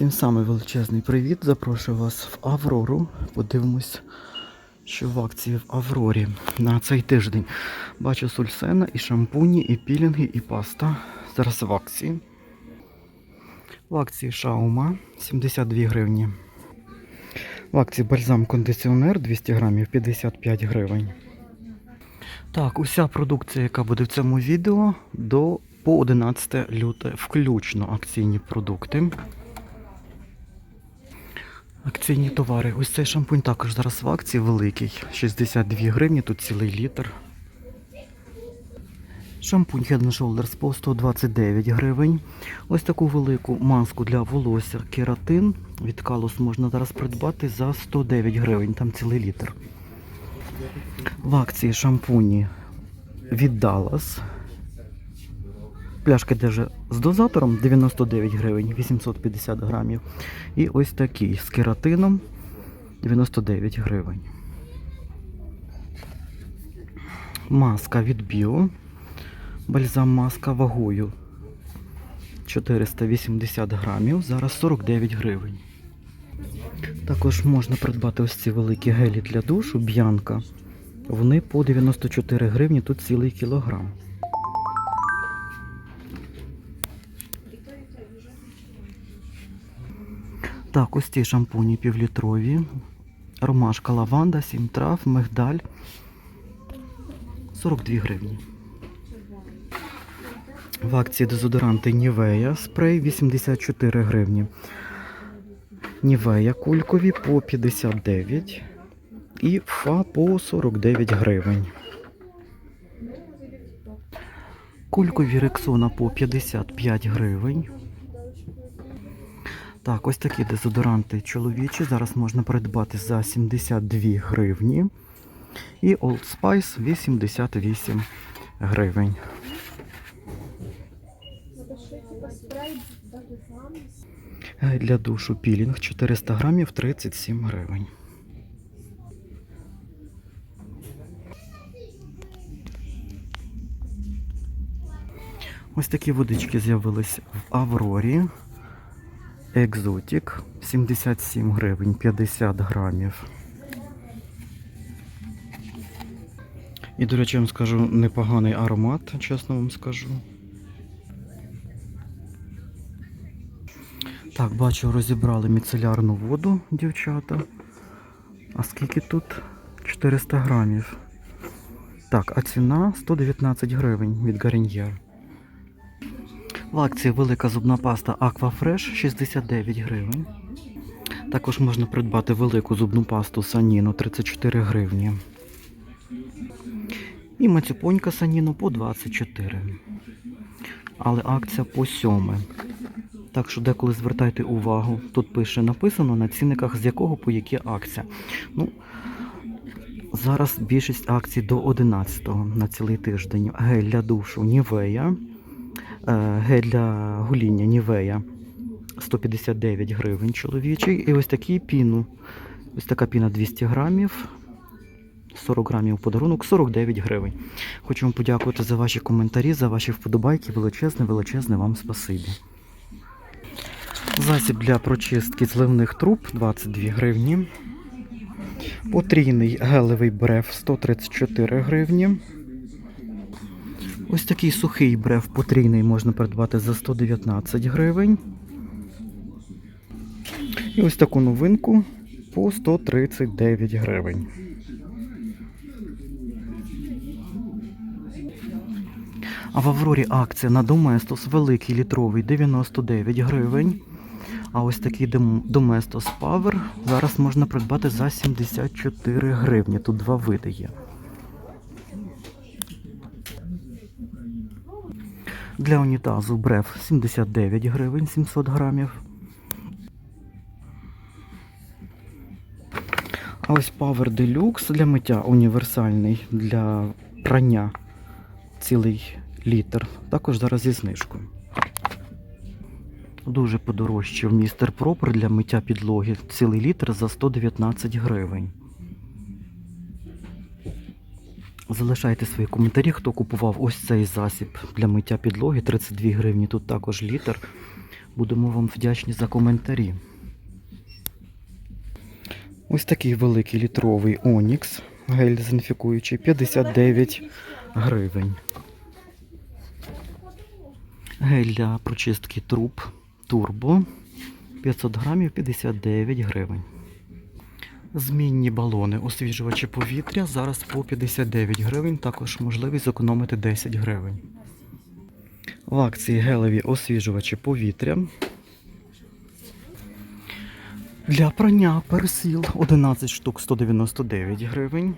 Всім самий величезний привіт. Запрошую вас в Аврору. Подивимось, що в акції в Аврорі на цей тиждень. Бачу сульсена, і шампуні, і пілінги, і паста. Зараз в акції. В акції шаума 72 гривні. В акції бальзам кондиціонер 200 грамів 55 гривень. Так, уся продукція, яка буде в цьому відео, до по 11 люте, включно акційні продукти. Акційні товари. Ось цей шампунь також зараз в акції великий. 62 гривні, тут цілий літр. Шампунь Head Shoulders по 129 гривень. Ось таку велику маску для волосся кератин від Калус можна зараз придбати за 109 гривень, там цілий літр. В акції шампуні від Dallas. Пляшка даже з дозатором 99 гривень, 850 грамів. І ось такий з кератином 99 гривень. Маска від Біо. Бальзам маска вагою 480 грамів, зараз 49 гривень. Також можна придбати ось ці великі гелі для душу, б'янка. Вони по 94 гривні, тут цілий кілограм. Так, ось ці шампуні півлітрові. Ромашка лаванда, 7 трав, мигдаль. 42 гривні. В акції дезодоранти Нівея спрей 84 гривні. Нівея кулькові по 59 і фа по 49 гривень. Кулькові рексона по 55 гривень. Так, ось такі дезодоранти чоловічі. Зараз можна придбати за 72 гривні. І Old Spice 88 гривень. Е, Для душу пілінг 400 грамів 37 гривень. Ось такі водички з'явились в Аврорі. Екзотік 77 гривень 50 грамів. І, до речі, вам скажу непоганий аромат, чесно вам скажу. Так, бачу, розібрали міцелярну воду, дівчата. А скільки тут? 400 грамів. Так, а ціна 119 гривень від Гаріньєр. В акції велика зубна паста Aquafresh 69 гривень. Також можна придбати велику зубну пасту Саніно 34 гривні. І мацюпонька Саніно по 24. Але акція по 7. Так що деколи звертайте увагу. Тут пише написано на цінниках, з якого по які акція. Ну, зараз більшість акцій до 11-го на цілий тиждень. Гель для душу Нівея. Е, Гель для гуління Нівея 159 гривень чоловічий. І ось такий піну. Ось така піна 200 грамів. 40 грамів подарунок 49 гривень. Хочу вам подякувати за ваші коментарі, за ваші вподобайки. Величезне, величезне вам спасибі. Засіб для прочистки зливних труб 22 гривні. Потрійний гелевий бреф 134 гривні. Ось такий сухий бреф потрійний можна придбати за 119 гривень. І ось таку новинку по 139 гривень. А в Аврорі акція на Доместос великий літровий 99 гривень. А ось такий Доместос Power зараз можна придбати за 74 гривні. Тут два види є. Для унітазу бреф 79 гривень 700 грамів. А ось Power Deluxe для миття універсальний для прання цілий літр. Також зараз зі знижкою. Дуже подорожчав містер Пропер для миття підлоги. Цілий літр за 119 гривень. Залишайте свої коментарі, хто купував ось цей засіб для миття підлоги. 32 гривні. Тут також літр. Будемо вам вдячні за коментарі. Ось такий великий літровий Онікс, гель дезінфікуючий, 59 гривень. Гель для прочистки труб Турбо 500 грамів 59 гривень. Змінні балони, освіжувачі повітря зараз по 59 гривень, також можливість зекономити 10 гривень. В акції гелеві освіжувачі повітря. Для прання персіл 11 штук 199 гривень.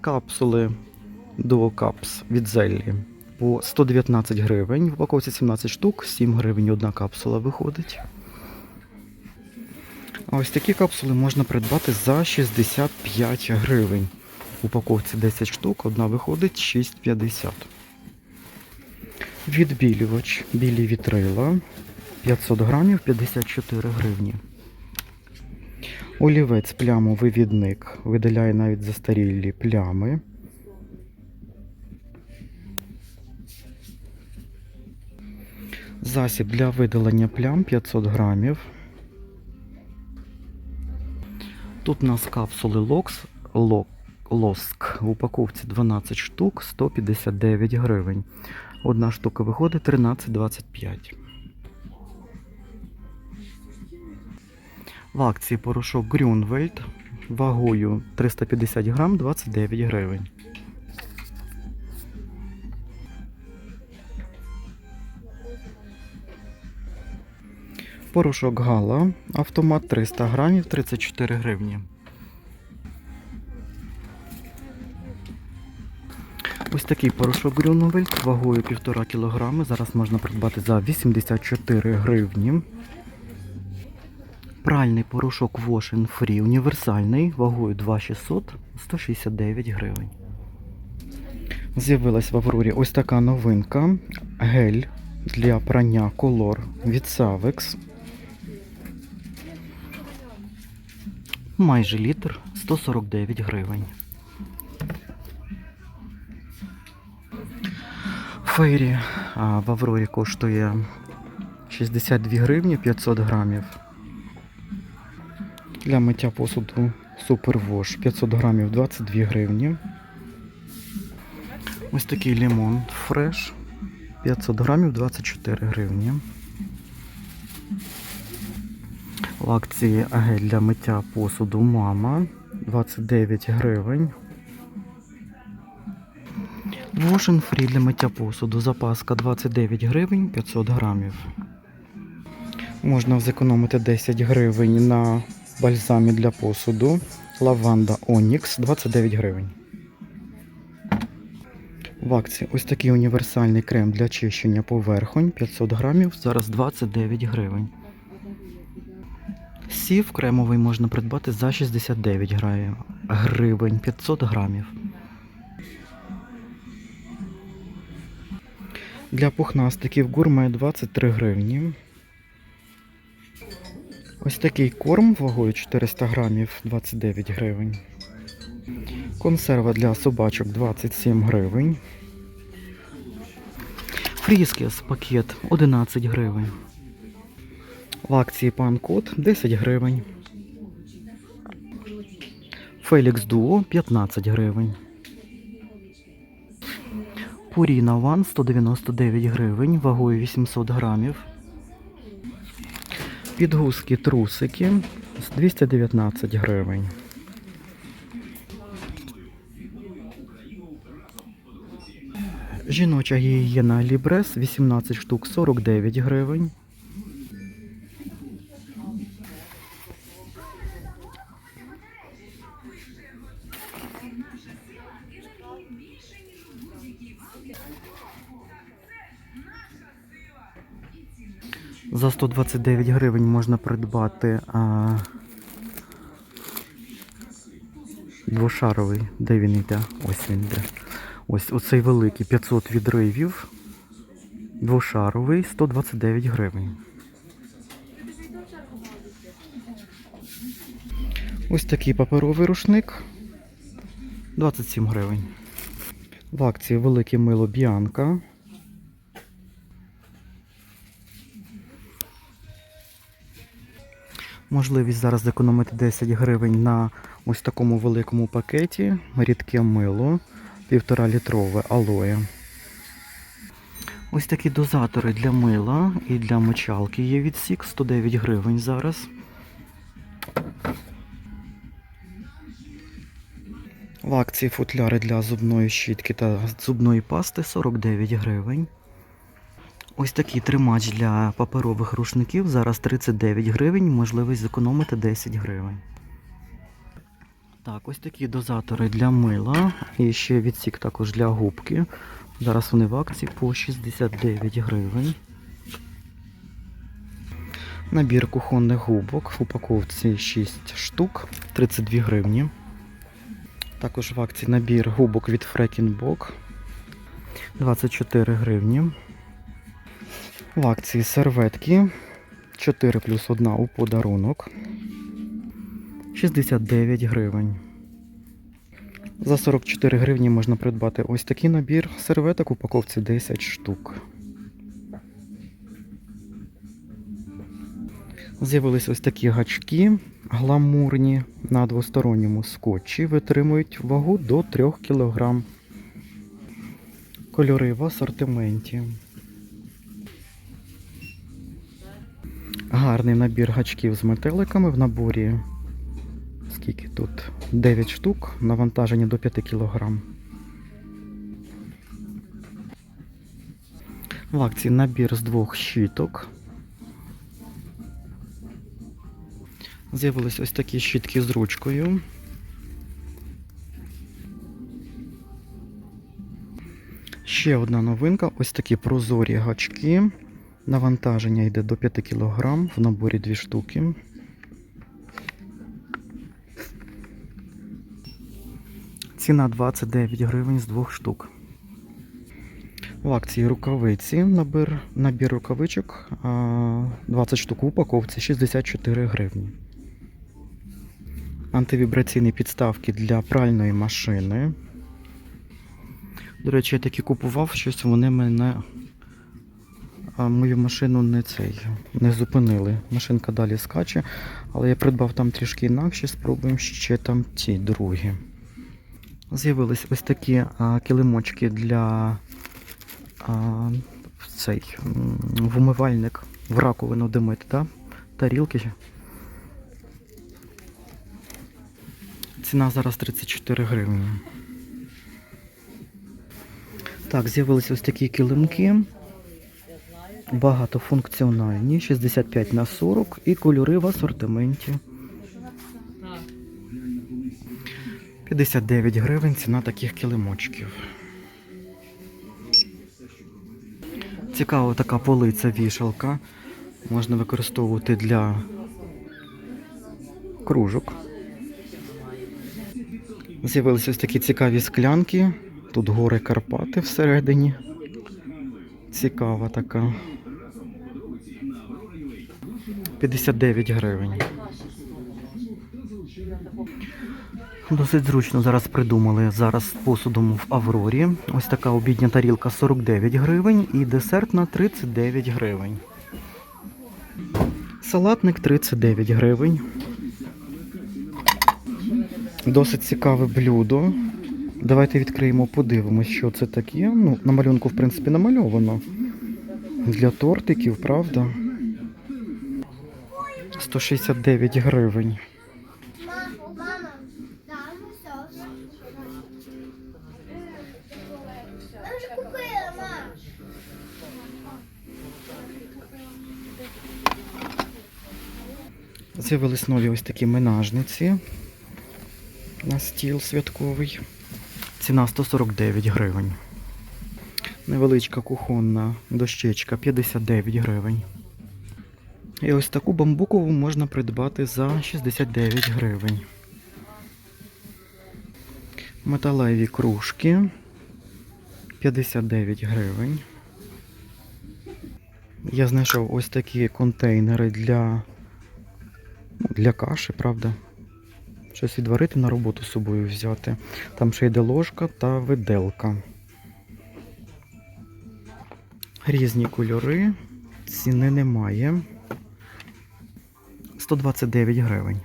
Капсули Duo Cups від Зеллі по 119 гривень. В упаковці 17 штук, 7 гривень одна капсула виходить. Ось такі капсули можна придбати за 65 гривень. В упаковці 10 штук, одна виходить 6,50. Відбілювач білі вітрила 500 грамів 54 гривні. Олівець плямовивідник видаляє навіть застарілі плями. Засіб для видалення плям 500 грамів. Тут у нас капсули Локс Лок, Лоск в упаковці 12 штук 159 гривень. Одна штука виходить 13,25. В акції порошок Грюнвельд вагою 350 грам 29 гривень. Порошок Гала автомат 300 грамів 34 гривні. Ось такий порошок Грюнвельд вагою 1,5 кг. Зараз можна придбати за 84 гривні. Пральний порошок Wash Free універсальний вагою 2600 169 гривень. З'явилась в Аврорі ось така новинка. Гель для прання колор від Savex. Майже літр 149 гривень. Фейрі в Аврорі коштує 62 гривні 500 грамів. Для миття посуду Супервош 500 грамів 22 гривні. Ось такий лимон фреш 500 грамів 24 гривні. В акції гель для миття посуду мама 29 гривень. Washing Free для миття посуду. Запаска 29 гривень 500 грамів. Можна зекономити 10 гривень на бальзамі для посуду. Лаванда Onyx 29 гривень. В акції ось такий універсальний крем для чищення поверхонь 500 грамів. Зараз 29 гривень. Сів кремовий можна придбати за 69 гра- гривень 500 грамів. Для пухнастиків гурме 23 гривні. Ось такий корм вагою 400 грамів 29 гривень. Консерва для собачок 27 гривень. Фріскес пакет 11 гривень. В акції пан-код 10 гривень. Фелікс Дуо 15 гривень. Пуріна Ван 199 гривень, вагою 800 грамів. Підгузки трусики 219 гривень. Жіноча гігієна Лібрес 18 штук 49 гривень. 129 гривень можна придбати а, двошаровий. Де він йде? Ось він йде. Ось оцей великий 500 відривів. Двошаровий 129 гривень. Ось такий паперовий рушник 27 гривень. В акції велике мило Біанка Можливість зараз зекономити 10 гривень на ось такому великому пакеті. Рідке мило, півтора літрове алоє. Ось такі дозатори для мила і для мочалки є відсік 109 гривень зараз. В акції футляри для зубної щітки та зубної пасти 49 гривень. Ось такий тримач для паперових рушників зараз 39 гривень, можливість зекономити 10 гривень. Так, ось такі дозатори для мила і ще відсік також для губки. Зараз вони в акції по 69 гривень. Набір кухонних губок в упаковці 6 штук, 32 гривні. Також в акції набір губок від Фрекінбок 24 гривні. В акції серветки 4 плюс 1 у подарунок 69 гривень. За 44 гривні можна придбати ось такий набір серветок у упаковці 10 штук. З'явились ось такі гачки гламурні на двосторонньому скотчі. Витримують вагу до 3 кг. Кольори в асортименті. Гарний набір гачків з метеликами в наборі. Скільки тут? 9 штук, навантаження до 5 кг. В акції набір з двох щіток. З'явились ось такі щітки з ручкою. Ще одна новинка ось такі прозорі гачки. Навантаження йде до 5 кг, в наборі 2 штуки. Ціна 29 гривень з двох штук. В акції рукавиці набір, набір рукавичок 20 штук в упаковці 64 гривні. Антивібраційні підставки для пральної машини. До речі, я такі купував, щось вони мене мою машину не цей не зупинили. Машинка далі скаче, але я придбав там трішки інакше, спробуємо ще там ті другі. З'явились ось такі а, килимочки для а, цей в умивальник, в раковину димити, да? тарілки. Ціна зараз 34 гривні. Так, з'явились ось такі килимки. Багатофункціональні, 65 на 40 і кольори в асортименті. 59 гривень ціна таких килимочків. Цікава така полиця вішалка. Можна використовувати для кружок. З'явилися ось такі цікаві склянки. Тут гори Карпати всередині. Цікава така. 59 гривень. Досить зручно зараз придумали. Зараз посудом в Аврорі. Ось така обідня тарілка 49 гривень і десертна 39 гривень. Салатник 39 гривень. Досить цікаве блюдо. Давайте відкриємо, подивимось, що це таке. Ну, на малюнку, в принципі, намальовано. Для тортиків, правда? 169 гривень. З'явились нові ось такі менажниці на стіл святковий. Ціна 149 гривень. Невеличка кухонна дощечка 59 гривень. І ось таку бамбукову можна придбати за 69 гривень. Металеві кружки 59 гривень. Я знайшов ось такі контейнери для, для каші, правда? Щось відварити на роботу з собою взяти. Там ще йде ложка та виделка. Різні кольори, ціни немає. 129 гривень.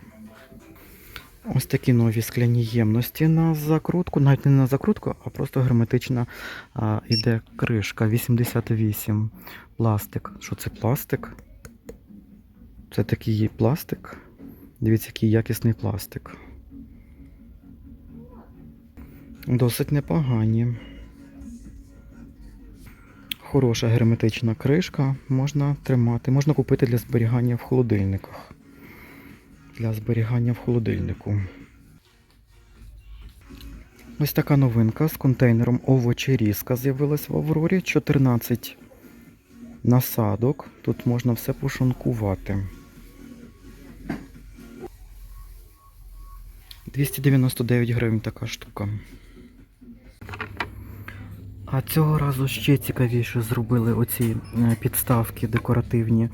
Ось такі нові скляні ємності на закрутку, навіть не на закрутку, а просто герметична а, іде кришка 88. Пластик. Що це пластик? Це такий пластик. Дивіться, який якісний пластик. Досить непогані. Хороша герметична кришка можна тримати, можна купити для зберігання в холодильниках. Для зберігання в холодильнику. Ось така новинка з контейнером овочі різка з'явилась в Аврорі. 14 насадок. Тут можна все пошункувати. 299 гривень така штука. А цього разу ще цікавіше зробили оці е, підставки декоративні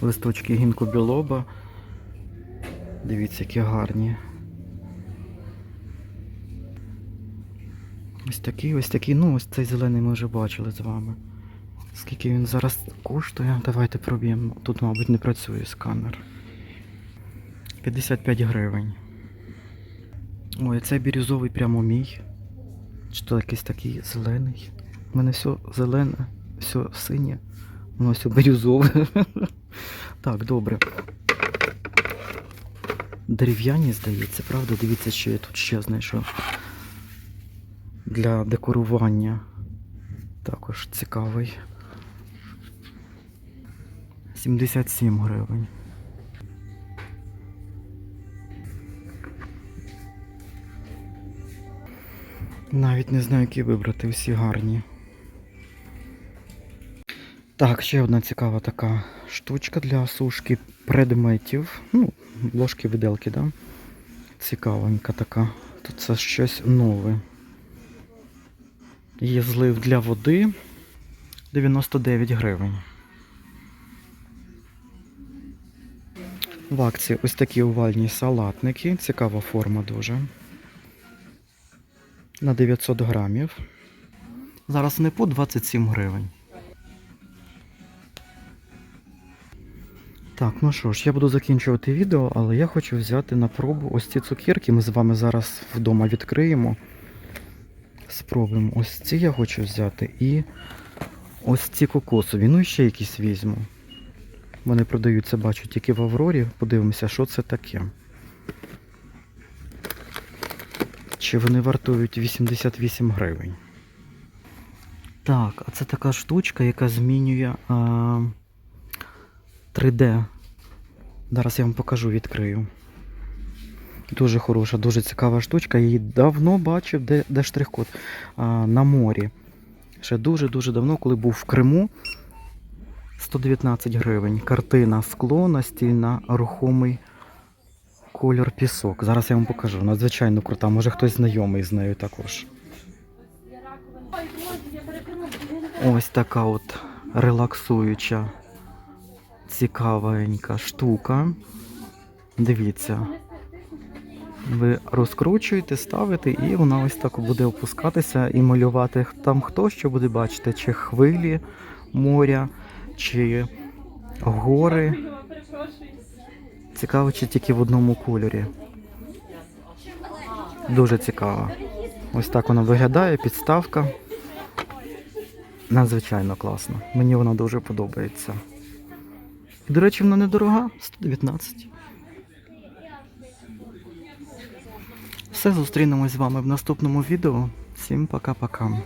листочки гінку білоба. Дивіться, які гарні. Ось такий, ось такий. Ну, ось цей зелений ми вже бачили з вами. Скільки він зараз коштує? Давайте проб'ємо. Тут, мабуть, не працює сканер. 55 гривень. Ой, цей бірюзовий прямо мій. Чи то якийсь такий зелений? У мене все зелене, все синє, воно все бірюзове. Так, добре. Дерев'яні, здається, правда? Дивіться, що я тут ще знайшов. Для декорування. Також цікавий. 77 гривень. Навіть не знаю, які вибрати, всі гарні. Так, ще одна цікава така штучка для сушки предметів. Ну, ложки виделки, да? Цікавенька така. Тут це щось нове. Є злив для води 99 гривень. В акції ось такі овальні салатники. Цікава форма дуже. На 900 грамів. Зараз не по 27 гривень. Так, ну що ж, я буду закінчувати відео, але я хочу взяти на пробу ось ці цукерки. Ми з вами зараз вдома відкриємо. Спробуємо. Ось ці я хочу взяти і ось ці кокосові. Ну і ще якісь візьму. Вони продаються, бачу, тільки в Аврорі. Подивимося, що це таке. Чи вони вартують 88 гривень. Так, а це така штучка, яка змінює а, 3D. Зараз я вам покажу, відкрию. Дуже хороша, дуже цікава штучка. Її давно бачив, де, де штрих-код. На морі. Ще дуже-дуже давно, коли був в Криму. 119 гривень. Картина скло настільна, рухомий кольор пісок. Зараз я вам покажу. Надзвичайно крута. Може хтось знайомий з нею також. Ось така от релаксуюча, цікавенька штука. Дивіться. Ви розкручуєте, ставите, і вона ось так буде опускатися і малювати там хто що буде бачити, чи хвилі моря, чи гори. Цікаво, чи тільки в одному кольорі. Дуже цікаво. Ось так вона виглядає, підставка. Надзвичайно класно. Мені вона дуже подобається. І, до речі, вона недорога, 119. Все, зустрінемось з вами в наступному відео. Всім пока-пока.